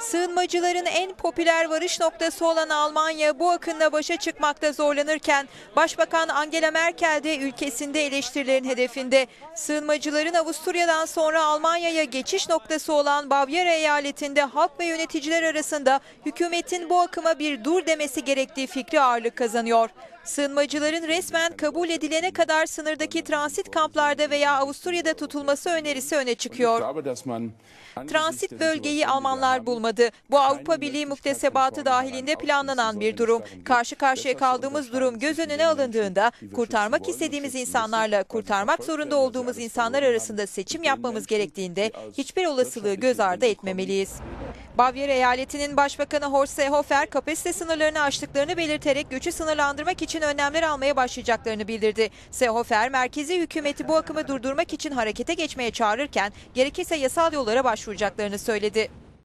Sığınmacıların en popüler varış noktası olan Almanya bu akınla başa çıkmakta zorlanırken Başbakan Angela Merkel de ülkesinde eleştirilerin hedefinde. Sığınmacıların Avusturya'dan sonra Almanya'ya geçiş noktası olan Bavyera eyaletinde halk ve yöneticiler arasında hükümetin bu akıma bir dur demesi gerektiği fikri ağırlık kazanıyor. Sığınmacıların resmen kabul edilene kadar sınırdaki transit kamplarda veya Avusturya'da tutulması önerisi öne çıkıyor. Transit bölgeyi Almanlar bulmadı. Bu Avrupa Birliği muktesebatı dahilinde planlanan bir durum. Karşı karşıya kaldığımız durum göz önüne alındığında kurtarmak istediğimiz insanlarla kurtarmak zorunda olduğumuz insanlar arasında seçim yapmamız gerektiğinde hiçbir olasılığı göz ardı etmemeliyiz. Bavyera eyaletinin başbakanı Horst Seehofer kapasite sınırlarını aştıklarını belirterek göçü sınırlandırmak için önlemler almaya başlayacaklarını bildirdi. Seehofer merkezi hükümeti bu akımı durdurmak için harekete geçmeye çağırırken gerekirse yasal yollara başvuracaklarını söyledi.